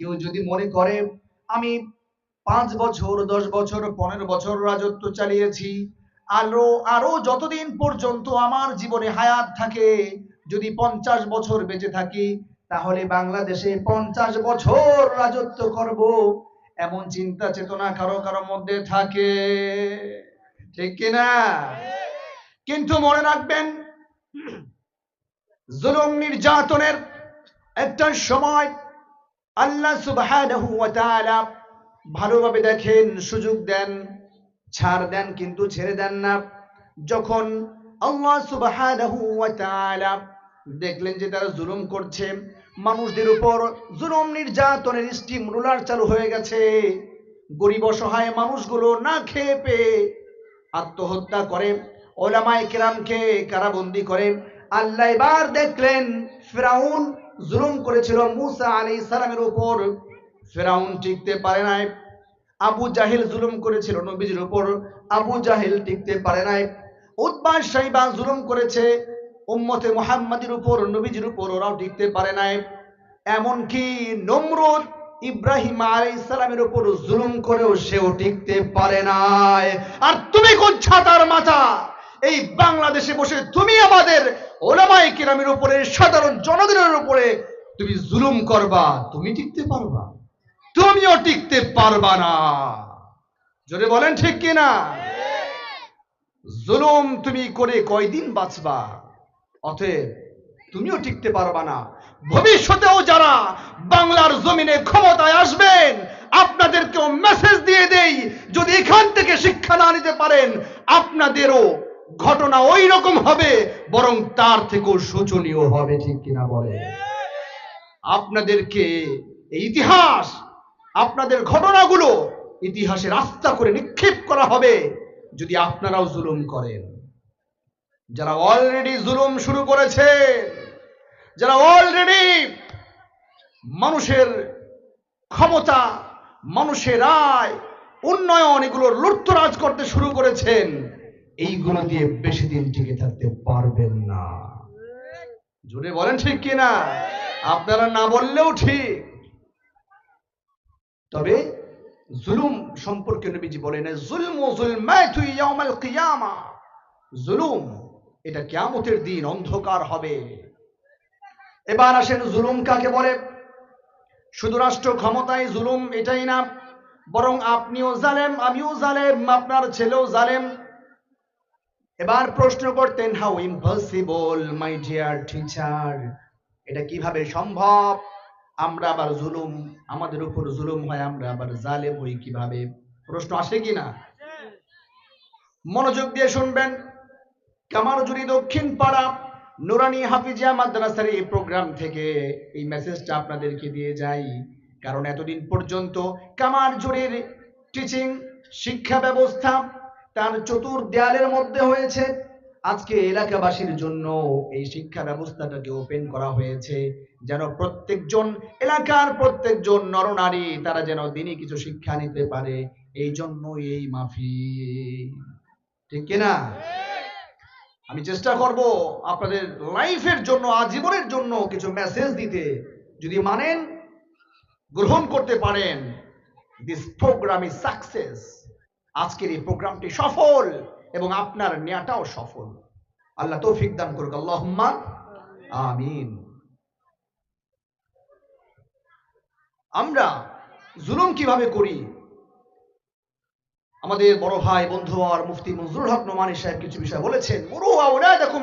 কেউ যদি মনে করে, আমি পাঁচ বছর, দশ বছর, পনেরো বছর রাজত্ব চালিয়েছি আরও আরও যতদিন পর্যন্ত আমার জীবনে হায়াত থাকে, যদি পঞ্চাশ বছর বেঁচে থাকি, তাহলে বাংলাদেশে পঞ্চাশ বছর রাজত্ব করব। এমন চিন্তা চেতনা কারও কারও মধ্যে থাকে। ঠিক কিনা কিন্তু মনে রাখবেন, জুলুম নির্যাতনের একটা সময় আল্লাহ তাআলা ভালোভাবে দেখেন, সুযোগ দেন, ছাড় দেন, কিন্তু ছেড়ে দেন না। যখন আল্লাহ তাআলা দেখলেন যে তারা জুলুম করছে, মানুষদের উপর জুলুম নির্যাতনের স্টিম রুলার চালু হয়ে গেছে। গরিব অসহায় মানুষগুলো না খেয়ে পেয়ে আত্মহত্যা করে, ওলামায়ে কেরামকে কারাবন্দি করে আল্লাহ এবার দেখলেন ফেরাউন জুলুম করেছিল মুসা আলাইহিস সালামের উপর। ফেরাউন টিকতে পারে নাই। আবু জাহেল জুলুম করেছিল নবীজির উপর। আবু জাহেল টিকতে পারে নাই। উতবা সাইবা জুলুম করেছে উম্মতে মুহাম্মাদের উপর, নবীজির উপর, ওরাও টিকতে পারে নাই। এমনকি নমরুদ ইব্রাহিম আলাইহিস সালামের উপর জুলুম করেও সেও টিকতে পারে নাই। আর তুমি কোন ছাতার মাথা? এই বাংলাদেশে বসে তুমি আমাদের ওলামায়ে কিরামের উপরে, সাধারণ জনগণের উপরে তুমি জুলুম করবা, তুমি টিকতে পারবা। তুমিও টিকতে পারবা না। জোরে বলেন ঠিক কিনা? জুলুম তুমি করে কয়দিন বাঁচবা? অতএব তুমিও টিকতে পারবা না। ভবিষ্যতেও যারা বাংলার জমিনে ক্ষমতায় আসবেন, আপনাদেরকেও মেসেজ দিয়ে দেই, যদি এখান থেকে শিক্ষা না নিতে পারেন, আপনাদেরও ঘটনা ওই রকম হবে, বরং তার থেকেও শোচনীয় হবে, ঠিক কিনা বলে আপনাদেরকে এই ইতিহাস, আপনাদের ঘটনাগুলো ইতিহাসে রাস্তা করে নিক্ষেপ করা হবে যদি আপনারাও জুলুম করেন। যারা অলরেডি জুলুম শুরু করেছে, যারা অলরেডি মানুষের ক্ষমতা, মানুষের আয় উন্নয়ন, এগুলোর লুটতরাজ করতে শুরু করেছেন এইগুলো দিয়ে বেশি দিন টিকে থাকতে পারবেন না। জোরে বলেন ঠিক কিনা? আপনারা না বললেও ঠিক। তবে জুলুম সম্পর্কে নবীজি বলেন, জুলম জুলমাতু ইয়াউমাল কিয়ামা। জুলুম, এটা কিয়ামতের দিন, অন্ধকার হবে। এবার আসেন জুলুম কাকে বলে? শুধু রাষ্ট্র ক্ষমতায় জুলুম এটাই না, বরং আপনিও জালেম, আমিও জালেম, আপনার ছেলেও জালেম। এবার প্রশ্ন করতেন how impossible my dear teacher এটা কীভাবে সম্ভব? আমরা আবার জুলুম, আমাদের উপর জুলুম হয়, আমরা আবার জালেম হই কীভাবে? প্রশ্ন আসে কি না? মনোযোগ দিয়ে শুনবেন কামারজুরি দক্ষিণ পাড়া, নুরানি হাফিজিয়া মাদ্রাসার এই প্রোগ্রাম থেকে এই মেসেজটা আপনাদেরকে দিয়ে যাই। কারণ এতদিন পর্যন্ত কামারজুরির টিচিং শিক্ষা ব্যবস্থা তার চতুর দেয়ালের মধ্যে হয়েছে। আজকে এলাকাবাসীর জন্য এই শিক্ষা ব্যবস্থাটাকে ওপেন করা হয়েছে, যেন প্রত্যেকজন এলাকার প্রত্যেকজন নরনারী তারা যেন দিনই কিছু শিক্ষা নিতে পারে, এই জন্য এই মাফি ঠিক কিনা আমি চেষ্টা করব আপনাদের লাইফের জন্য, আজীবনের জন্য কিছু মেসেজ দিতে। যদি মানেন, গ্রহণ করতে পারেন দিস প্রোগ্রাম ইজ সাকসেস আজকের এই প্রোগ্রামটি সফল এবং আপনার নেয়াটাও সফল। আল্লাহ তৌফিক দান করুক। আল্লাহুম্মা আমিন। আমরা জুলুম কীভাবে করি? আমাদের বড় ভাই, বন্ধু আর মুফতি মনজুরুল হক নোমানি সাহেব কিছু বিষয় বলেছেন।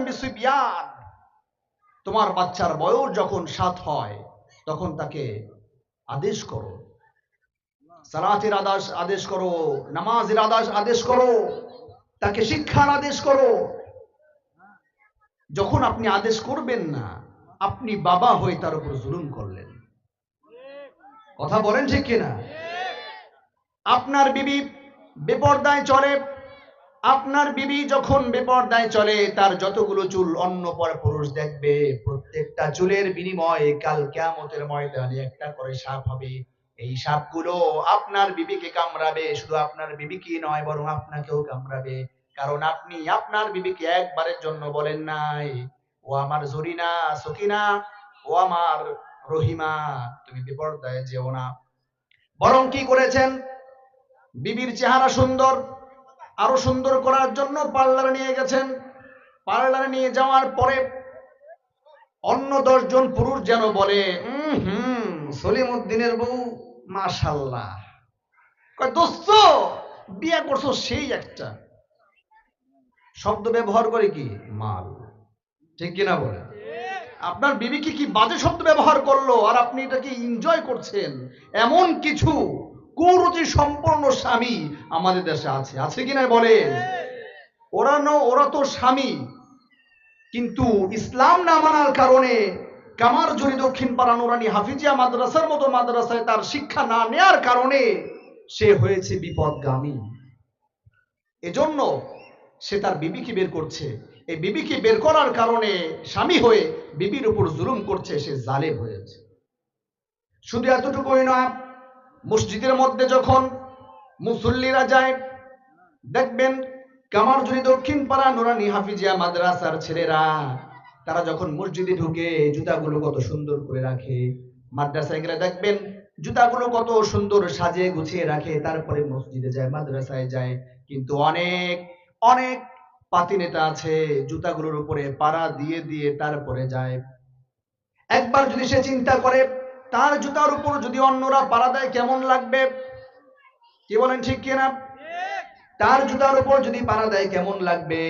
বিসিবিয়ান। তোমার বাচ্চার বয়স যখন সাত হয়, তখন তাকে আদেশ করো। সালাতের আদেশ আদেশ করো, নামাজের আদেশ আদেশ করো, তাকে শিক্ষার আদেশ করো। যখন আপনি আদেশ করবেন না, আপনি বাবা হয়ে তার উপর জুলুম করলেন। কথা বলেন ঠিক কিনা? আপনার বিবি বেপর্দায় চলে, আপনার বিবি যখন বেপর্দায় চলে, তার যতগুলো চুল অন্য পর পুরুষ দেখবে, প্রত্যেকটা চুলের বিনিময়ে কাল কেয়ামতের ময়দানে একটা করে সাপ হবে। এই সাপগুলো আপনার বিবিকে কামড়াবে, শুধু আপনার বিবিকে নয়, বরং আপনাকেও কামড়াবে। কারণ আপনি আপনার বিবিকে একবারের জন্য বলেন নাই, ও আমার জরিনা, সকিনা, ও আমার রহিমা। তুমি বিপর্দয়ে যেও না। বরং কি করেছেন? বিবির চেহারা সুন্দর, আরও সুন্দর করার জন্য পার্লারে নিয়ে গেছেন। পার্লারে নিয়ে যাওয়ার পরে অন্য দশজন পুরুষ যেন বলে "উম হুম সলিম উদ্দিনের বউ, মাশাল্লাহ। দোস্ত, বিয়ে করছ সেই একটা। শব্দ ব্যবহার করে কি? মাল। ঠিক কিনা বলে আপনার বিবিকে কি বাজে শব্দ ব্যবহার করল আর আপনি এটাকে এনজয় করছেন? এমন কিছু কুরুচি সম্পন্ন স্বামী আমাদের দেশে আছে। আছে কিনা বলেন? ওরা ন, ওরা তো স্বামী। কিন্তু ইসলাম না মানার কারণে কামারজুরি দক্ষিণ পাড়া নুরানি হাফিজিয়া মাদ্রাসার মতো মাদ্রাসায় তার শিক্ষা না নেয়ার কারণে সে হয়েছে বিপদগামী। এজন্য সে তার বিবিকে বের করছে। এই বিবিকে বের করার কারণে স্বামী হয়ে বিবির উপর জুলুম করছে, সে জালেম হয়েছে। শুধু এতটুকুই নয় মসজিদের মধ্যে যখন মুসল্লিরা যায়, দেখবেন কামারজুরি দক্ষিণ পাড়া নুরানি হাফিজিয়া মাদ্রাসার ছেলেরা তারা যখন মসজিদে ঢুকে জুতাগুলো কত সুন্দর করে রাখে মাদ্রাসায় গেলে দেখবেন জুতাগুলো কত সুন্দর সাজিয়ে গুছিয়ে রাখে তারপরে মসজিদে যায় মাদ্রাসায় যায়। কিন্তু অনেক অনেক পাতি নেতা আছে জুতাগুলোর উপরে পাড়া দিয়ে দিয়ে তারপরে যায়। একবার যদি সে চিন্তা করে তার জুতার উপর যদি অন্যরা পাড়া দেয় কেমন লাগবে? কি বলেন ঠিক কিনা? তার জুতার উপর যদি পাড়া দেয় কেমন লাগবে?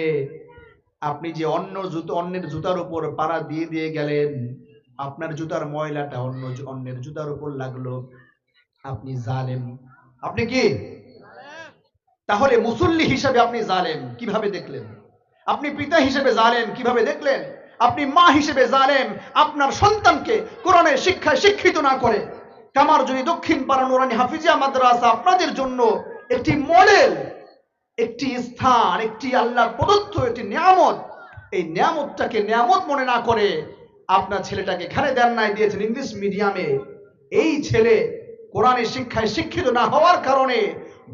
আপনি যে অন্য জুতো, অন্যের জুতার উপর পাড়া দিয়ে দিয়ে গেলেন, আপনার জুতার ময়লাটা অন্য অন্যের জুতার উপর লাগল। আপনি জালেম। আপনি কি? তাহলে মুসল্লি হিসাবে আপনি জালেম, কীভাবে দেখলেন? আপনি পিতা হিসেবে জালেম, কীভাবে দেখলেন? আপনি মা হিসেবে জালেম, আপনার সন্তানকে কোরআনের শিক্ষায় শিক্ষিত না করে। কামার যদি দক্ষিণ পাড়া নুরানি হাফিজিয়া মাদ্রাসা আপনাদের জন্য একটি মডেল একটি স্থান, একটি আল্লাহর প্রদত্ত একটি নিয়ামত, এই নিয়ামতটাকে নিয়ামত মনে না করে আপনার ছেলেটাকে এখানে দেন নাই দিয়েছেন ইংলিশ মিডিয়ামে। এই ছেলে কোরআনের শিক্ষায় শিক্ষিত না হওয়ার কারণে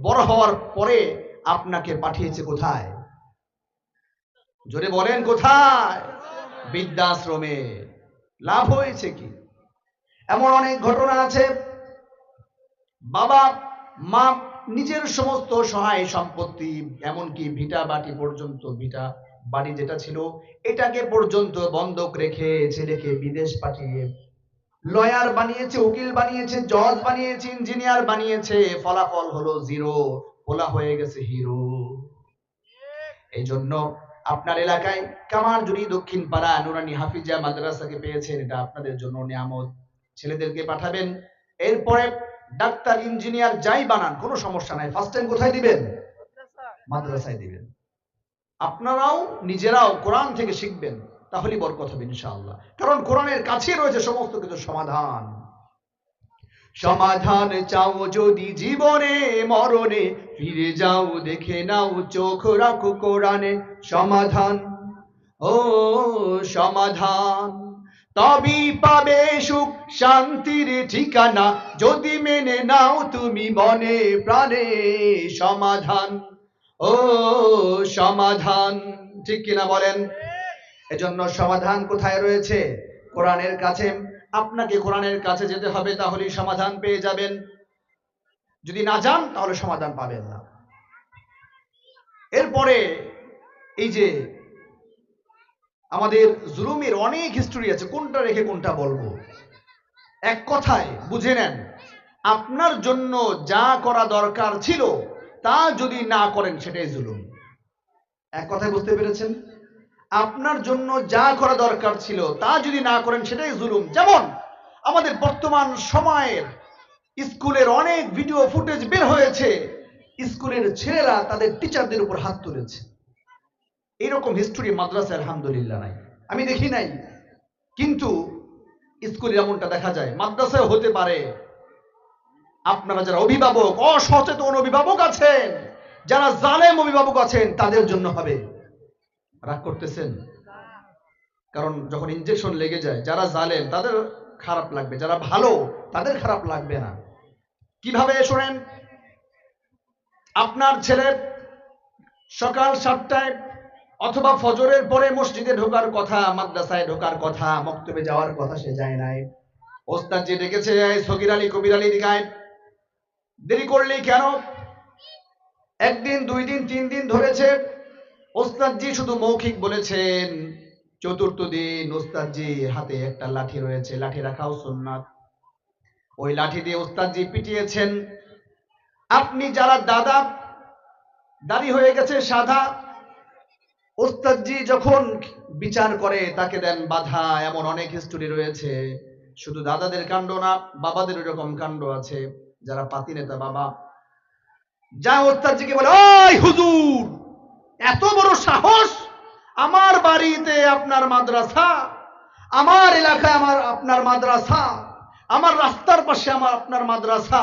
বড় হওয়ার পরে আপনাকে পাঠিয়েছে কোথায়? জোরে বলেন কোথায়? বৃদ্ধাশ্রমে। লাভ হয়েছে কি? এমন অনেক ঘটনা আছে। বাবা, মা নিজের সমস্ত সহায় সম্পত্তি, এমনকি ভিটা বাটি পর্যন্ত, ভিটা বাড়ি যেটা ছিল, এটাকে পর্যন্ত বন্ধক রেখে ছেলেকে বিদেশ পাঠিয়ে লয়ার বানিয়েছে, উকিল বানিয়েছে, জজ বানিয়েছে, ইঞ্জিনিয়ার বানিয়েছে, ফলাফল হলো জিরো পোলা হয়ে গেছে হিরো। এই জন্য আপনার এলাকায় কামারজুরি দক্ষিণ পাড়া নুরানি হাফিজা মাদ্রাসাকে পেয়েছেন, এটা আপনাদের জন্য নিয়ামত। ছেলেদেরকে পাঠাবেন। এরপরে ডাক্তার, ইঞ্জিনিয়ার যাই বানান, কোনো সমস্যা নাই। ফার্স্ট টাইম কোথায় দিবেন? মাদ্রাসায় দিবেন। আপনারাও নিজেরাও কোরআন থেকে শিখবেন, তাহলেই বরকত হবে ইনশাআল্লাহ। কারণ কোরআনের কাছে রয়েছে সমস্ত কিছু সমাধান। সমাধান চাও যদি জীবনে, মরণে, ফিরে যাও, দেখে নাও, চোখ রাখো কোরআনে। সমাধান, ও সমাধান। তবেই পাবে সুখ, শান্তির ঠিকানা। যদি মেনে নাও তুমি মনে প্রাণে সমাধান। ও সমাধান, ঠিক কিনা বলেন? এজন্য সমাধান কোথায় রয়েছে? কোরআনের কাছে। আপনাকে কোরআনের কাছে যেতে হবে তাহলে সমাধান পেয়ে যাবেন। যদি না যান, তাহলে সমাধান পাবেন না। এরপরে এই যে আমাদের জুলুমের অনেক হিস্টোরি আছে, কোনটা রেখে কোনটা বলব? এক কথায়, বুঝে নেন, আপনার জন্য যা করা দরকার ছিল, তা যদি না করেন, সেটাই জুলুম। এক কথায় বুঝতে পেরেছেন? আপনার জন্য যা করা দরকার ছিল, তা যদি না করেন, সেটাই জুলুম। যেমন, আমাদের বর্তমান সময়ের স্কুলের অনেক ভিডিও ফুটেজ বের হয়েছে। স্কুলের ছেলেরা তাদের টিচারদের উপর হাত তুলেছে। এইরকম হিস্টোরি মাদ্রাসায় আলহামদুলিল্লাহ নাই। আমি দেখি নাই। কিন্তু স্কুলে এমনটা দেখা যায়, মাদ্রাসায় হতে পারে আপনারা যারা অভিভাবক, অসচেতন অভিভাবক আছেন, যারা জালেম অভিভাবক আছেন, তাদের জন্য হবে। রাগ করতেছেন? কারণ যখন ইনজেকশন লেগে যায়, যারা জালেম, তাদের খারাপ লাগবে। যারা ভালো, তাদের খারাপ লাগবে না। কীভাবে শোনেন? আপনার ছেলে সকাল সাতটায় অথবা ফজরের পরে মসজিদে ঢোকার কথা, মাদ্রাসায় ঢোকার কথা, মক্তবে যাওয়ার কথা সে যায় নাই। ওস্তাদ যে ডেকেছে সকির আলী, কবির আলী দিঘায় দেরি করলি কেন? একদিন, দুই দিন, তিন দিন ধরেছে ওস্তাদজি শুধু মৌখিক বলেছেন। চতুর্থ দিন ওস্তাদজি হাতে একটা লাঠি রয়েছে, লাঠি রাখাও সুন্নাত। ওই লাঠি দিয়ে ওস্তাদজি পিটিয়েছেন, আপনি যারা দাদা দাড়ি হয়ে গেছে সাদা ওস্তাদজি যখন বিচার করে, তাকে দেন বাধা, এমন অনেক হিস্টোরি রয়েছে। শুধু দাদাদের কাণ্ড না, বাবাদের এরকম কাণ্ড আছে, যারা পাতি নেতা বাবা। যা ওস্তাদজিকে বলে, ওই হুজুর, এত বড় সাহস আমার বাড়িতে আপনার মাদ্রাসা, আমার এলাকায় আমার আপনার মাদ্রাসা, আমার রাস্তার পাশে আমার আপনার মাদ্রাসা,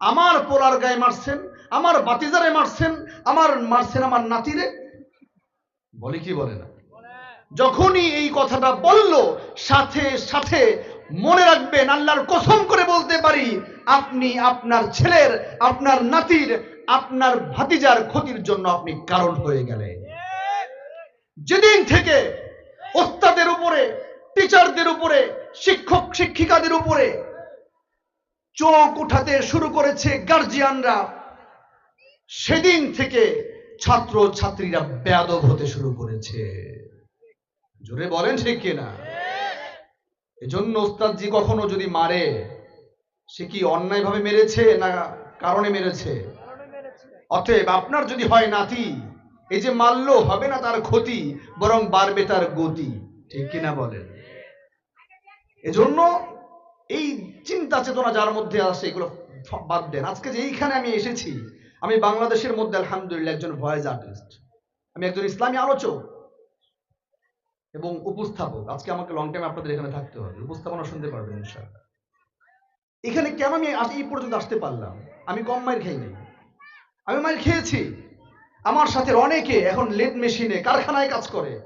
আমার পোলার গায়ে মারছেন, আমার বাতিজারে মারছেন, আমার মারছেন আমার নাতিরে বলে কি বলে না? যখনই এই কথাটা বলল, সাথে সাথে মনে রাখবেন, আল্লাহর কসম করে বলতে পারি, আপনি আপনার ছেলের, আপনার নাতির, আপনার ভাতিজার ক্ষতির জন্য আপনি কারণ হয়ে গেলেন। যেদিন থেকে ওস্তাদের উপরে, টিচারদের উপরে, শিক্ষক, শিক্ষিকাদের উপরে চোখ উঠাতে শুরু করেছে গার্জিয়ানরা, সেদিন থেকে ছাত্র ছাত্রীরা বেয়াদব হতে শুরু করেছে। জোরে বলেন ঠিক কিনা? এজন্য ওস্তাদজি কখনো যদি মারে, সে কি অন্যায়ভাবে মেরেছে না কারণে মেরেছে? অতএব আপনার যদি হয় নাতি, এই যে মারলো হবে না তার ক্ষতি, বরং বাড়বে তার গতি। ঠিক কিনা বলেন? এজন্য এই চিন্তা চেতনা যার মধ্যে আসে এগুলো বাদ দেন। আজকে যে এইখানে আমি এসেছি আমি বাংলাদেশের মধ্যে আলহামদুলিল্লাহ একজন ভয়েস আর্টিস্ট। আমি একজন ইসলামী আলোচক এবং উপস্থাপক। আজকে আমাকে লং টাইম আপনাদের এখানে থাকতে হবে। উপস্থাপনা শুনতে পারবেন ইনশাআল্লাহ। এখানে কেন আমি এই পর্যন্ত আসতে পারলাম? আমি কম মাইর খাইনি। আমি মাইর খেয়েছি। আমার সাথে অনেকে এখন লেদ মেশিনে, কারখানায় কাজ করে।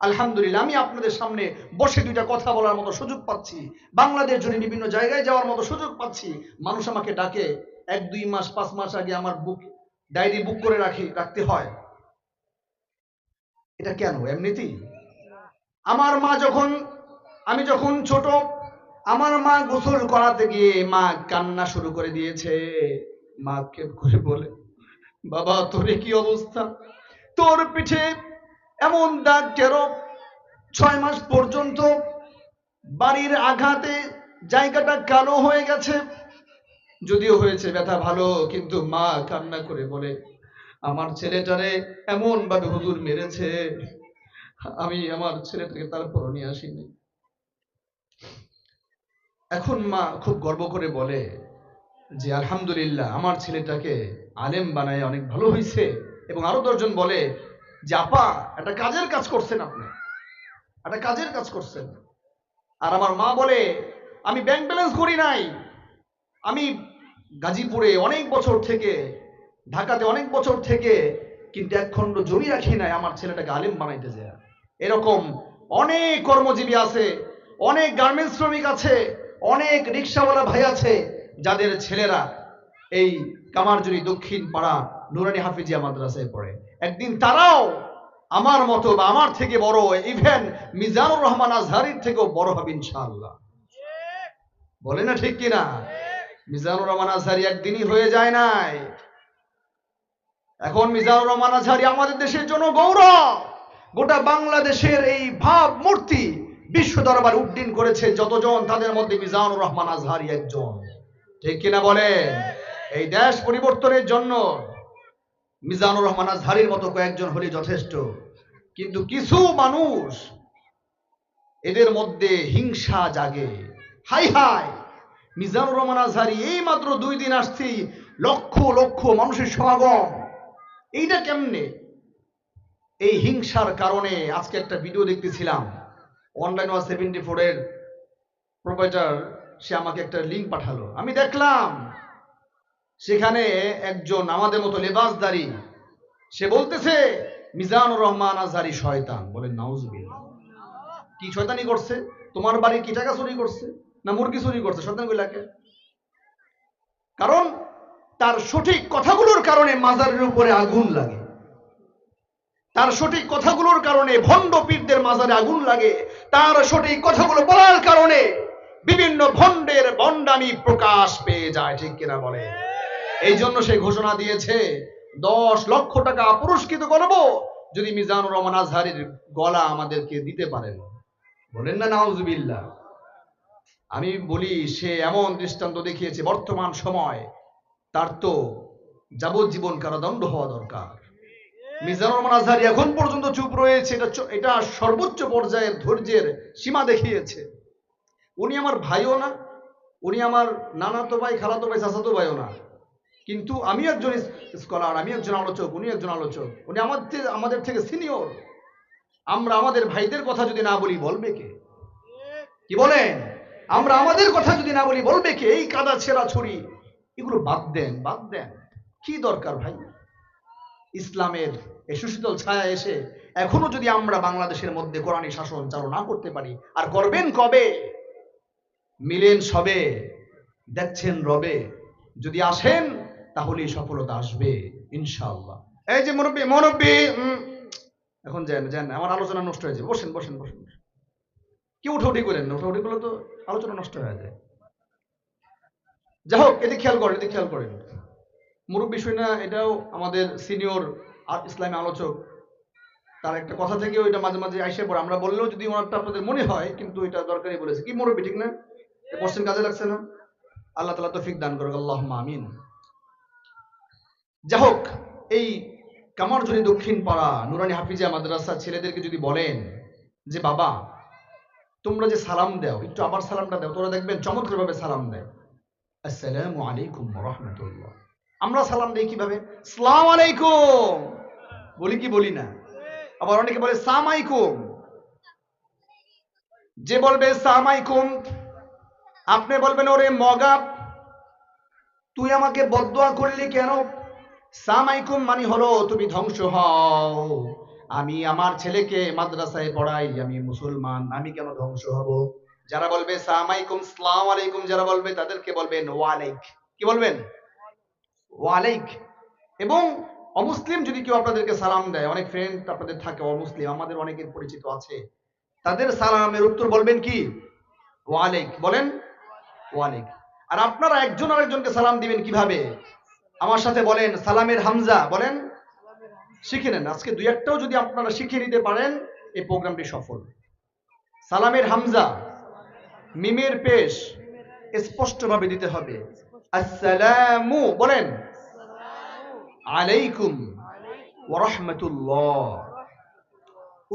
আলহামদুলিল্লাহ, আমি আপনাদের সামনে বসে দুইটা কথা বলার মতো সুযোগ পাচ্ছি। বাংলাদেশ জুড়ে বিভিন্ন জায়গায় যাওয়ার মতো সুযোগ পাচ্ছি। মানুষ আমাকে ডাকে। এক, দুই মাস, পাঁচ মাস আগে আমার বুক ডায়েরি বুক করে রাখি, রাখতে হয়। এটা কেন? এমনিতেই? আমার মা যখন, আমি যখন ছোট, আমার মা গোসল করাতে গিয়ে মা কান্না শুরু করে দিয়েছে। মা কে করে বলে, বাবা, তোর কি অবস্থা? তোর পিঠে এমন দাগ কেন ছয় মাস পর্যন্ত বাড়ির আঘাতে জায়গাটা কালো হয়ে গেছে। যদিও হয়েছে ব্যথা ভালো, কিন্তু মা কান্না করে বলে, আমার ছেলেটারে এমন ভাবে হুজুর মেরেছে, আমি আমার ছেলেটাকে তারপর নিয়ে আসিনি। এখন মা খুব গর্ব করে বলে যে, আলহামদুলিল্লাহ, আমার ছেলেটাকে আলেম বানায় অনেক ভালো হয়েছে এবং আরও দশজন বলে যে, আপা, একটা কাজের কাজ করছেন আপনি, একটা কাজের কাজ করছেন। আর আমার মা বলে, আমি ব্যাংক ব্যালেন্স করি নাই, আমি গাজীপুরে অনেক বছর থেকে, ঢাকাতে অনেক বছর থেকে কিন্তু এক খণ্ড জমি রাখি নাই, আমার ছেলেটাকে আলেম বানাইতে যায়। এরকম অনেক কর্মজীবী আছে, অনেক গার্মেন্টস শ্রমিক আছে, অনেক রিক্সাওয়ালা ভাই আছে, যাদের ছেলেরা এই কামারজুরি দক্ষিণ পাড়া নুরানি হাফিজিয়া মাদ্রাসায় পড়ে। একদিন তারাও আমার মতো বা আমার থেকে বড় ইভেন মিজানুর রহমান আজহারির থেকেও বড় হবে ইনশাআল্লাহ। বলে না ঠিক কিনা? মিজানুর রহমান আজহারি একদিনই হয়ে যায় নাই। এখন মিজানুর রহমান আজহারি আমাদের দেশের জন্য গৌরব। গোটা বাংলাদেশের এই ভাব মূর্তি বিশ্ব দরবার উড্ডীন করেছে যতজন, তাদের মধ্যে মিজানুর রহমান আজহারি একজন। ঠিক কিনা বলেন? এই দেশ পরিবর্তনের জন্য মিজানুর রহমান আজহারির মতো কয়েকজন হলে যথেষ্ট। কিন্তু কিছু মানুষ এদের মধ্যে হিংসা জাগে। Hi hi! মিজানুর রহমান আজহারি এই মাত্র দুই দিন আসছি লক্ষ লক্ষ মানুষের সমাগম। এইটা কেমনে? এই হিংসার কারণে আজকে একটা ভিডিও দেখতেছিলাম। অনলাইন ওয়ান সেভেন্টি ফোরের প্রোপাইটার সে আমাকে একটা লিঙ্ক পাঠালো। আমি দেখলাম, সেখানে একজন আমাদের মতো লেবাসদারি, সে বলতেছে, মিজানুর রহমান আজহারি শয়তান। বলেন নাউজুবিল্লাহ। কি শয়তানি করছে? তোমার বাড়ির কি টাকা চুরি করছে? না মুরগি চুরি করছে? শয়তান গুলাকে কারণ তার সঠিক কথাগুলোর কারণে মাজারের উপরে আগুন লাগে। তার সঠিক কথাগুলোর কারণে ভণ্ড পীরদের মাজারে আগুন লাগে। তার সঠিক কথাগুলো বলার কারণে বিভিন্ন ভণ্ডের ভণ্ডামি প্রকাশ পেয়ে যায়, ঠিক কিনা বলে? এই জন্য সে ঘোষণা দিয়েছে, দশ লক্ষ টাকা পুরস্কৃত করব যদি মিজানুর রহমান আজহারের গলা আমাদেরকে দিতে পারেন। বলেন না, নাউজুবিল্লাহ। আমি বলি, সে এমন দৃষ্টান্ত দেখিয়েছে, বর্তমান সময় তার তো যাবজ্জীবন কারাদণ্ড হওয়া দরকার। মিজানুর রহমান আজহারি এখন পর্যন্ত চুপ রয়েছে, এটা এটা সর্বোচ্চ পর্যায়ের ধৈর্যের সীমা দেখিয়েছে। উনি আমার ভাইও না, উনি আমার নানাতো ভাই, খালাতো ভাই, চাচাতো ভাইও না। কিন্তু আমি একজন স্কলার, আমি একজন আলোচক, উনি একজন আলোচক। উনি আমাদের আমাদের থেকে সিনিয়র। আমরা আমাদের ভাইদের কথা যদি না বলি, বলবে কে? কি বলেন? আমরা আমাদের কথা যদি না বলি, বলবে কে? এই কাদা, ছেঁড়া, ছুরি। এগুলো বাদ দেন বাদ দেন। কি দরকার ভাই? ইসলামের এই সুশীতল ছায়া এসে এখনও যদি আমরা বাংলাদেশের মধ্যে কোরআনী শাসন চালু না করতে পারি, আর করবেন কবে? মিলেন সবে, দেখছেন রবে। যদি আসেন, তাহলেই সফলতা আসবে, ইনশাআল্লাহ। এই যে মুরব্বী মুরব্বী এখন যান যান, আমার আলোচনা নষ্ট হয়ে যাবে। বসেন বসেন বসেন। কি উঠে করেন? না উঠে করলে তো আলোচনা নষ্ট হয়ে যায়। যাই হোক এদিকে খেয়াল করেন এদিকে খেয়াল করেন। মুরব্বী শুই না এটাও আমাদের সিনিয়র ইসলামী আলোচক। তার একটা কথা থেকে ওইটা মাঝে মাঝে আইসে পড়ে। আমরা বললেও যদি ওনারটা আপনাদের মনে হয়, কিন্তু এটা দরকারি বলেছে। কি মুরব্বী, ঠিক না? কোশ্চেন কাজে লাগছে না? আল্লাহ তালা তৌফিক দান করুক। আল্লাহ আমিন। যাই হোক এই কামারজুরি দক্ষিণ পাড়া নুরানি হাফিজা মাদ্রাসা ছেলেদেরকে যদি বলেন যে, বাবা তোমরা যে সালাম দাও, একটু আবার সালামটা দাও, তোরা দেখবেন চমৎকার ভাবে সালাম দেয়। আসসালামু আলাইকুম রহমতুল্লাহ। আমরা সালাম দেই কীভাবে? সালাম আলাইকুম। বলি কি বলি না? আবার অনেকে বলে সামাইকুম যে বলবে সামাইকুম আপনি বলবেন, ওরে মগা, তুই আমাকে বদদোয়া করলি কেন? সামাইকুম মানে হলো, তুমি ধ্বংস হও। আমি আমার ছেলেকে মাদ্রাসায় পড়াই, আমি মুসলমান, আমি কেন ধ্বংস হব? যারা বলবে সামাইকুম সালাম আলাইকুম, যারা বলবে, তাদেরকে বলবেন, ওয়ালাইক। কি বলবেন? ওয়ালাইক। এবং অমুসলিম যদি কেউ আপনাদেরকে সালাম দেয়, অনেক ফ্রেন্ড আপনাদের থাকে অমুসলিম, আমাদের অনেকের পরিচিত আছে, তাদের সালামের উত্তর বলবেন কি? ওয়ালাইক। বলেন, ওয়ালাইক। আর আপনারা একজন আরেকজনকে সালাম দিবেন কীভাবে? আমার সাথে বলেন, সালামের হামজা। বলেন শিখে নেন। আজকে দুই একটাও যদি আপনারা শিখে নিতে পারেন, এই প্রোগ্রামটি সফল। সালামের হামজা, মিমের পেশ স্পষ্টভাবে দিতে হবে। আসসালামু, বলেন। আলাইকুম ওয়া রাহমাতুল্লাহ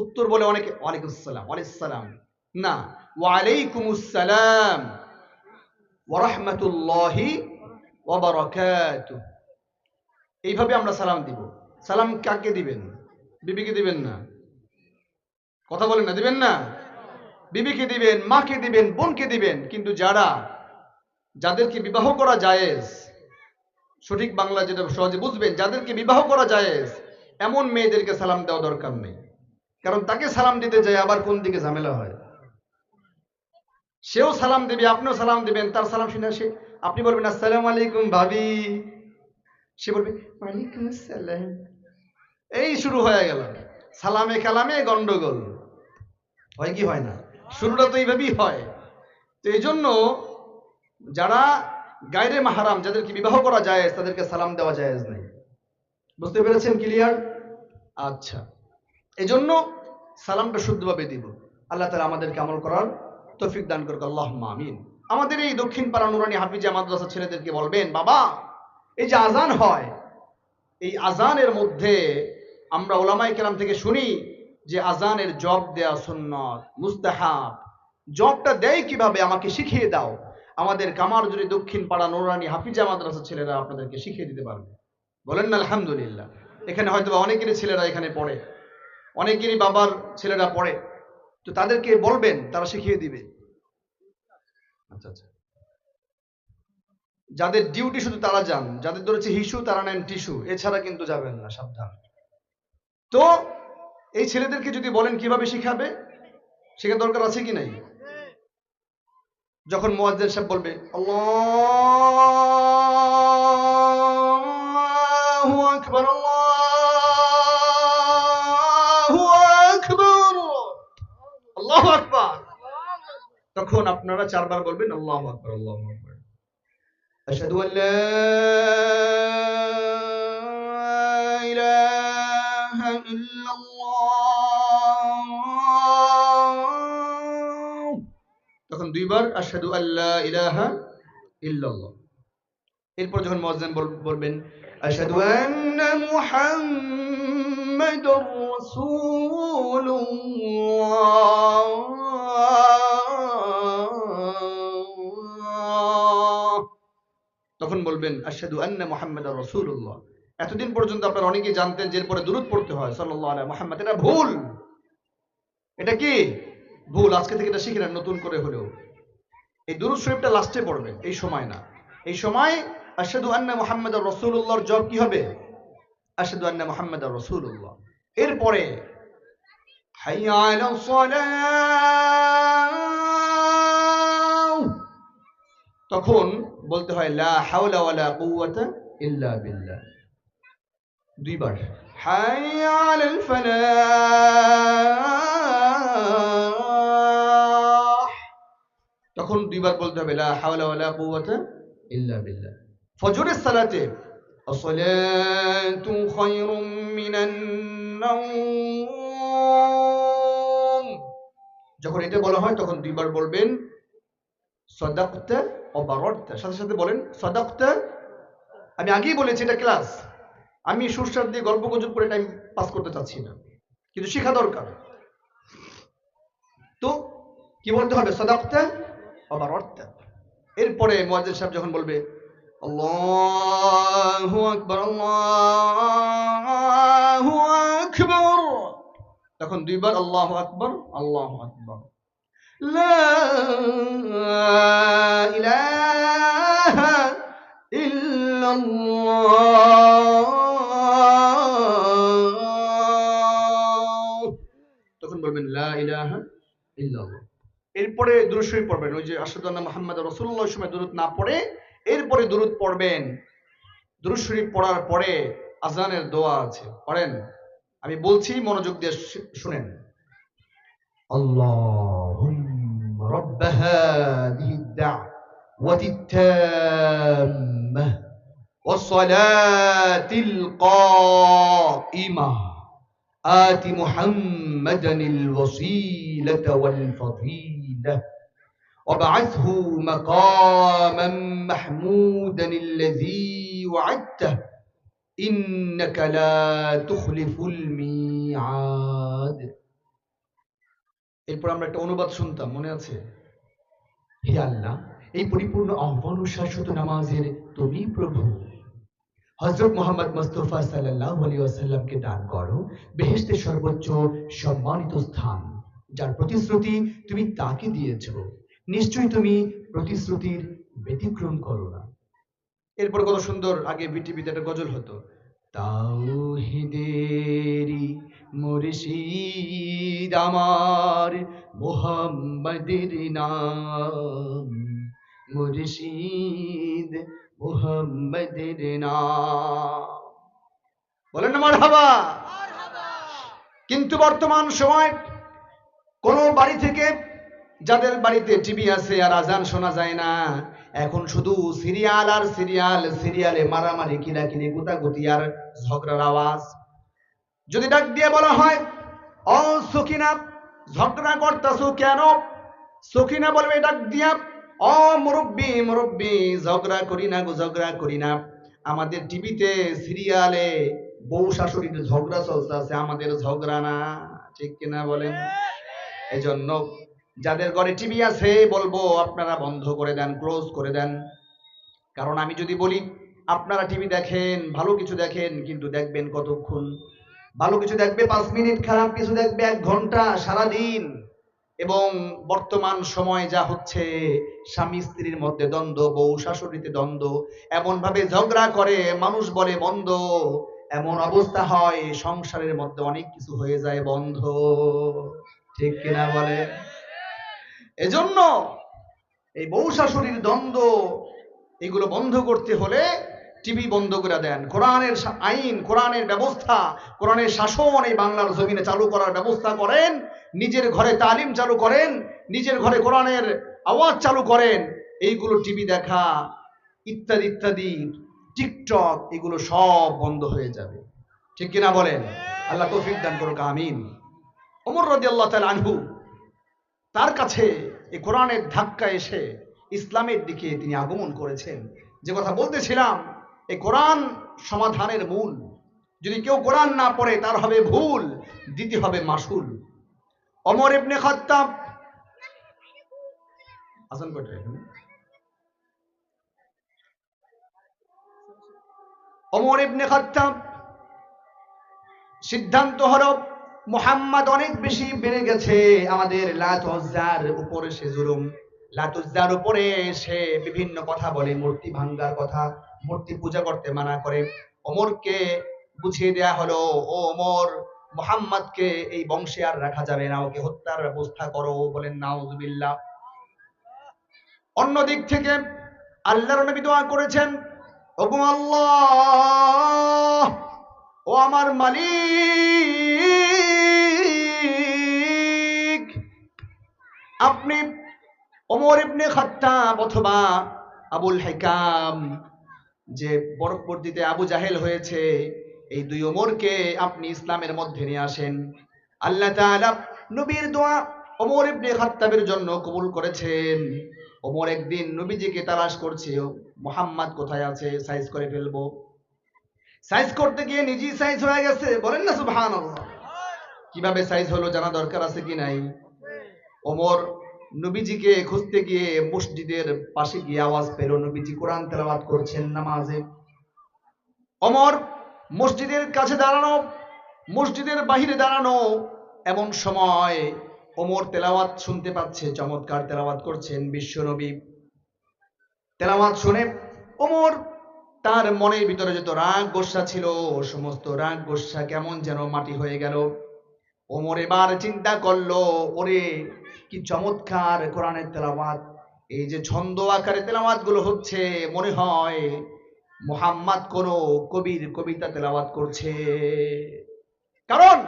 উত্তর বলে অনেকে ওয়ালাইকুম আসসালাম ওয়ালাইকুম সালাম না ওয়া আলাইকুমুস সালাম ওয়া রাহমাতুল্লাহি ওয়া বারাকাতুহু। এইভাবে আমরা সালাম দিব। সালাম কাকে দিবেন? বিবিকে দিবেন না। কথা বলেন না, দিবেন না? বিবিকে দিবেন, মাকে দিবেন, বোনকে দিবেন, কিন্তু যারা, যাদেরকে বিবাহ করা জায়েজ, সঠিক বাংলা যেটা সহজে বুঝবেন, যাদেরকে বিবাহ করা জায়েজ, এমন মেয়েদেরকে সালাম দেওয়া দরকার নেই। কারণ তাকে সালাম দিতে যায় আবার কোন দিকে ঝামেলা হয়? সেও সালাম দেবে, আপনিও সালাম দিবেন, তার সালাম শুনে সে আপনি বলবেন, আসসালামু আলাইকুম ভাবি। সে বলবে, ওয়ালাইকুম আসসালাম। এই শুরু হয়ে গেল। সালামে কালামে গন্ডগোল। হয় কি হয় না? শুরুটা তো এইভাবেই হয়। তো এই জন্য যারা গায়রে মাহারাম, যাদেরকে বিবাহ করা যায় তাদেরকে সালাম দেওয়া যায় নেই। বুঝতে পেরেছেন ক্লিয়ার? আচ্ছা। এই জন্য সালামটা শুদ্ধভাবে দিব। আল্লাহ তালা আমাদেরকে আমল করার তৌফিক দান করুক। আল্লাহ আমিন। আমাদের এই দক্ষিণ পাড়া নুরানি হাফিজা মাদ্রাসা ছেলেদেরকে বলবেন, বাবা, এই যে আজান হয়, এই আজানের মধ্যে আমরা ওলামাই কেরাম থেকে শুনি যে আজানের জব দেয়া সুন্নত, মুস্তাহাব। জবটা দেয় কীভাবে? আমাকে শিখিয়ে দাও। আমাদের কামার কামারজুরি দক্ষিণ পাড়া নুরানি হাফিজা মাদ্রাসা ছেলেরা আপনাদেরকে শিখিয়ে দিতে পারবে। বলেন না, আলহামদুলিল্লাহ। এখানে হয়তো অনেকেরই ছেলেরা এখানে পড়ে। অনেকেরই বাবার ছেলেরা পড়ে। তো তাদেরকে বলবেন, তারা শিখিয়ে দিবে। আচ্ছা আচ্ছা। যাদের ডিউটি শুধু তারা যান, যাদের ধরেছে হিসু তারা নেন টিস্যু এছাড়া কিন্তু যাবেন না, সাবধান। তো এই ছেলেদেরকে যদি বলেন কীভাবে শিখাবে, শেখার দরকার আছে কি নাই? যখন মোয়াজ্জেন সাহেব বলবে তখন আপনারা চারবার বলবেন, আল্লাহ আকবর আল্লাহ আকবর। আশহাদু আল্লা إلا الله তখন দুইবার আশহাদু আল্লা ইলাহা ইল্লাল্লাহ এরপর যখন মুয়াজ্জিন বল- বলবেন আশহাদু আন্না মুহাম্মাদুর রাসূলুল্লাহ তখন বলবেন আশহাদু আন্না মুহাম্মাদার রাসূলুল্লাহ এতদিন পর্যন্ত আপনারা অনেকেই জানতেন যে এরপরে দুরূদ পড়তে হয় আলাইহি মুহাম্মদ। এটা ভুল। এটা কি? ভুল। আজকে থেকে এটা শিখে নতুন করে হলেও। এই দুরূদ শরীফটা লাস্টে পড়বেন, এই সময় না। এই সময় আশহাদু আন্না মুহাম্মাদার রাসূলুল্লাহর জব কি হবে? আশহাদু আন্না মুহাম্মাদার রাসূলুল্লাহ। এরপরে তখন বলতে হয়, লা হাওলা ওয়ালা কুওয়াতা ইল্লা বিল্লাহ। দুইবার। তখন দুইবার বলতে হবে, লা ইল্লা বিল্লাহ। ফজরের সালাতে যখন এটা বলা হয়, তখন দুইবার বলবেন, সাদাকতা ও বারারতা সাথে সাথে বলেন, সাদাকতা, আমি আগেই বলেছি এটা ক্লাস আমি সুস্বাদ দিয়ে গল্প গুজব করে টাইম পাস করতে চাচ্ছি না। কিন্তু শেখা দরকার। তো কি বলতে হবে? সদাক্তা আবার অর্থা এরপরে মোয়াজ্জেদ সাহেব যখন বলবে, আল্লাহু আকবার তখন দুইবার আল্লাহ আকবর আল্লাহ আকবর। ইলাহা ইল্লাল্লাহ। তখন বলবেন লা ইলাহা ইল্লাল্লাহ এরপরে দুরূদ শরীফ পড়বেন ওই যে আশহাদু আন্না মুহাম্মাদুর রাসূলুল্লাহর সময় দুরূদ না পড়ে এরপরে দুরূদ পড়বেন দুরূদ শরীফ পড়ার পরে আজানের দোয়া আছে পড়েন আমি বলছি মনোযোগ দিয়ে শু- শুনেন اللهم رب هذه الدعوة التامة والصلاة القائمة آت محمدا الوسيلة والفضيلة وابعثه مقاما محمودا الذي وعدته إنك لا تخلف الميعاد এরপর আমরা একটা অনুবাদ শুনতাম মনে আছে হে আল্লাহ এই পরিপূর্ণ আহ্বান ও শাশ্বত নামাজের তুমি প্রভু হজরত মোহাম্মদ মুস্তফা সাল্লাল্লাহু আলাইহি ওয়াসাল্লামকে দান করো। বেহেশতের সর্বোচ্চ সম্মানিত স্থান, যার প্রতিশ্রুতি তুমি তাকে দিয়েছ। নিশ্চয়ই তুমি প্রতিশ্রুতির ব্যতিক্রম করো না। এরপর কত সুন্দর আগে বিটিভিতে একটা গজল হতো, তাওহিদেরি মুর্শিদ আমার মুহাম্মদের নাম। মুর্শিদ মুহাম্মদের নাম। বলেন না মারহাবা। কিন্তু বর্তমান সময় কোন বাড়ি থেকে যাদের বাড়িতে টিভি আছে আর আজান শোনা যায় না এখন শুধু সিরিয়াল আর সিরিয়াল সিরিয়ালে মারামারি কিলাকিলি গুতাগুতি আর ঝগড়ার আওয়াজ। যদি ডাক দিয়ে বলা হয় ও সখিনা ঝগড়া করতেছো কেন? সখিনা বলবে ডাক দিয়া ও মুরব্বি মুরব্বি, ঝগড়া করি না গো, ঝগড়া করি না। আমাদের টিভিতে সিরিয়ালে বউ শাশুড়ির ঝগড়া চলতে আছে, আমাদের ঝগড়া না, ঠিক কিনা বলেন? এজন্য যাদের ঘরে টিভি আছে, বলব আপনারা বন্ধ করে দেন, ক্লোজ করে দেন। কারণ আমি যদি বলি, আপনারা টিভি দেখেন, ভালো কিছু দেখেন, কিন্তু দেখবেন কতক্ষণ? ভালো কিছু দেখবে পাঁচ মিনিট, খারাপ কিছু দেখবে এক ঘণ্টা সারা দিন এবং বর্তমান সময় যা হচ্ছে, স্বামী স্ত্রীর মধ্যে দ্বন্দ্ব, বউ শাশুড়িতে দ্বন্দ্ব এমন ভাবে ঝগড়া করে, মানুষ বলে বন্ধ, এমন অবস্থা হয়, সংসারের মধ্যে অনেক কিছু হয়ে যায় বন্ধ। ঠিক কিনা বলে? এজন্য এই বউ শাশুড়ির দ্বন্দ্ব, এগুলো বন্ধ করতে হলে টিভি বন্ধ করে দেন। কোরআনের আইন, কোরআনের ব্যবস্থা, কোরআনের শাসন এই বাংলার জমিনে চালু করার ব্যবস্থা করেন। নিজের ঘরে তালিম চালু করেন, নিজের ঘরে কোরআনের আওয়াজ চালু করেন, এইগুলো টিভি দেখা, ইত্যাদি ইত্যাদি, টিকটক, এগুলো সব বন্ধ হয়ে যাবে। ঠিক কিনা বলেন? আল্লাহ তৌফিক দান করুক, আমিন। ওমর রাজি আল্লাহ তাআলা আনহু, তার কাছে এই কোরআনের ধাক্কা এসে ইসলামের দিকে তিনি আগমন করেছেন। যে কথা বলতেছিলাম, এই কোরআন সমাধানের মূল। যদি কেউ কোরআন না পড়ে, তার হবে ভুল দিতে হবে মাসুল অমর ইবনে খাত্তাব। আসান কোটে অমর ইবনে খাত্তাব। সিদ্ধান্ত হলো মোহাম্মদ অনেক বেশি বেড়ে গেছে আমাদের লাতজার উপরে সে জুলুম। লাতুজ্জার উপরে সে বিভিন্ন কথা বলে, মূর্তি ভাঙ্গার কথা, মূর্তি পূজা করতে মানা করে। অমরকে বুঝিয়ে দেয়া হলো, ও অমর মোহাম্মদকে এই বংশে আর রাখা যাবে না। ওকে হত্যার ব্যবস্থা করো বলেন, নাউজুবিল্লাহ। অন্য দিক থেকে আল্লাহর নবী দোয়া করেছেন, ওগো আল্লাহ, ও আমার মালিক, আপনি ওমর ইবনে খাত্তাব অথবা আবুল হাইকাম যে পরবর্তীতে আবু জাহেল হয়েছে এই দুই ওমরকে আপনি ইসলামের মধ্যে নিয়ে আসেন। আল্লাহ নবীর দোয়া ওমর ইবনে খাত্তাবের জন্য কবুল করেছেন। ওমর একদিন নবীজিকে তালাশ করছে মোহাম্মদ কোথায় আছে? সাইজ করে ফেলব। সাইজ করতে গিয়ে নিজেই সাইজ হয়ে গেছে, বলেন না সুবহানাল্লাহ। কীভাবে সাইজ হলো জানা দরকার আছে কি নাই? ওমর নবীজিকে খুঁজতে গিয়ে মসজিদের পাশে গিয়ে আওয়াজ পেল, নবীজি কোরআন তেলাওয়াত করছেন নামাজে। অমর মসজিদের কাছে দাঁড়ানো, মসজিদের বাহিরে দাঁড়ানো এমন সময় ওমর তেলাওয়াত শুনতে পাচ্ছে, চমৎকার তেলাওয়াত করছেন বিশ্বনবী তেলাওয়াত শুনে ওমর তার মনের ভিতরে যত রাগ গোসা ছিল, সমস্ত রাগ গোসা কেমন যেন মাটি হয়ে গেল। ওমর এবার চিন্তা করল, ওরে, কি চমৎকার কোরআনের তেলাওয়াত। এই যে ছন্দ আকারে তেলাওয়াতগুলো হচ্ছে, মনে হয় মোহাম্মদ কোন কবির কবিতা তেলাওয়াত করছে কারণ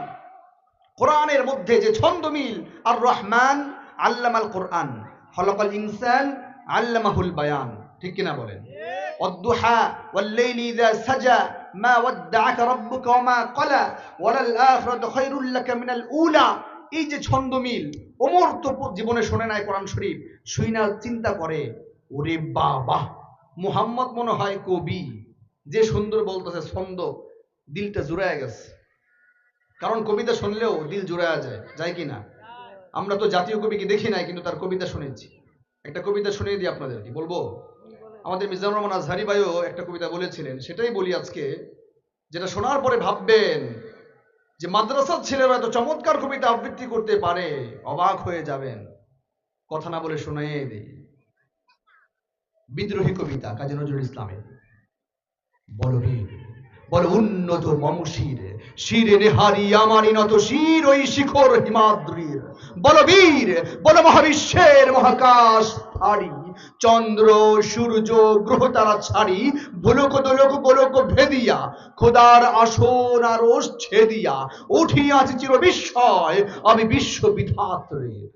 কোরআনের মধ্যে যে ছন্দ মিল আর রহমান আল্লামাল কোরআন হলকাল ইনসান আল্লামাহুল বায়ান ঠিক কিনা বলেন والضحى والليل إذا سجى ما ودعك ربك وما قلى وللآخرة خير لك من الأولى এই যে ছন্দ মিল ওমর তো জীবনে শোনে নাই কোরআন শরীফ শুই না চিন্তা করে ওরে বাবা মুহাম্মদ মনে হয় কবি। যে সুন্দর বলতেছে, ছন্দ, দিলটা জুড়ায় গেছে। কারণ কবিতা শুনলেও দিল জুড়ায় যায় যায় কি না আমরা তো জাতীয় কবিকে দেখি নাই, কিন্তু তার কবিতা শুনেছি। একটা কবিতা শুনিয়ে দিই আপনাদেরকে, বলব? আমাদের মিজানুর রহমান আজহারি ভাইও একটা কবিতা বলেছিলেন, সেটাই বলি আজকে, যেটা শোনার পরে ভাববেন যে মাদ্রাসার ছেলেরা এত চমৎকার কবিতা আবৃত্তি করতে পারে, অবাক হয়ে যাবেন। কথা না বলে শোনাই দিই। বিদ্রোহী কবিতা কাজী নজরুল ইসলামের। বলবীর বল উন্নত মমশির, শিরে নেহারি আমারি নত শির, ওই শিখর হিমাদ্রির। বলবীর বল মহাবিশ্বের মহাকাশ ফাড়ি চন্দ্র, সূর্য, গ্রহ তারা ছাড়ি, ভুলক দোলক গোলক ভেদিয়া, খোদার আসন আর ছেদিয়া উঠিয়াছি চির বিস্ময়, আমি বিশ্ব বিধাত্রের।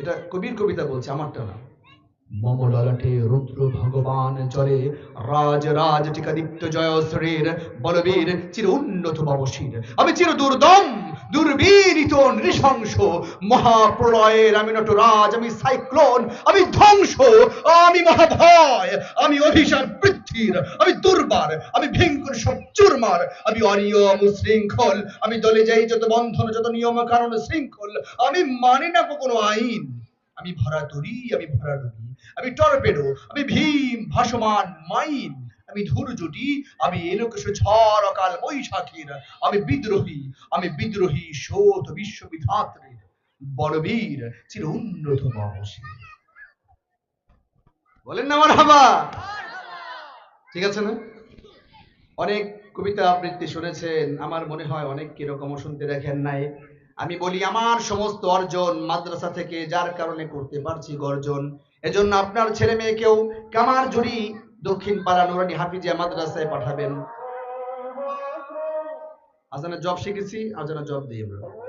এটা কবির কবিতা বলছে, আমারটা না। মমললাটে রুদ্র ভগবান চলে রাজ রাজ টিকা দীপ্ত জয় শ্রীর বলবীর চির উন্নত বাবশীর আমি চির দুর্দম, দুর্বীরিত, নৃশংস, মহাপ্রলয়ের আমি নটরাজ, আমি সাইক্লোন, আমি ধ্বংস, আমি মহাভয়, আমি অভিশাপ পৃথ্বীর, আমি দুর্বার, আমি ভীঙ্কর সব চুরমার, আমি অনিয়ম শৃঙ্খল, আমি দলে যাই যত বন্ধন, যত নিয়ম কারণ শৃঙ্খল, আমি মানি না কোনো আইন। আমি ভরা তরি, আমি ভরা ডুবি আমি টর্পেডো, আমি ভীম, ভাসমান, মাইন, আমি ধূর্জটি, আমি এলোকেশ ঝড়, অকাল বৈশাখীর, আমি বিদ্রোহী আমি বিদ্রোহী শোধ বিশ্ববিধাত্রীর বলবীর চির উন্নত মানসী বলেন না মারহাবা ঠিক আছে না? অনেক কবিতা আবৃত্তি শুনেছেন, আমার মনে হয় অনেক কিরকমও শুনতে দেখেন নাই। আমি বলি, আমার সমস্ত অর্জন মাদ্রাসা থেকে যার কারণে করতে পারছি গর্জন। এজন্য আপনার ছেলে মেয়েকেও কামার জুড়ি দক্ষিণ পাড়া নুরানি হাফিজিয়া মাদ্রাসায় পাঠাবেন। আজানা জব শিখেছি আজানা জব দিয়ে আমরা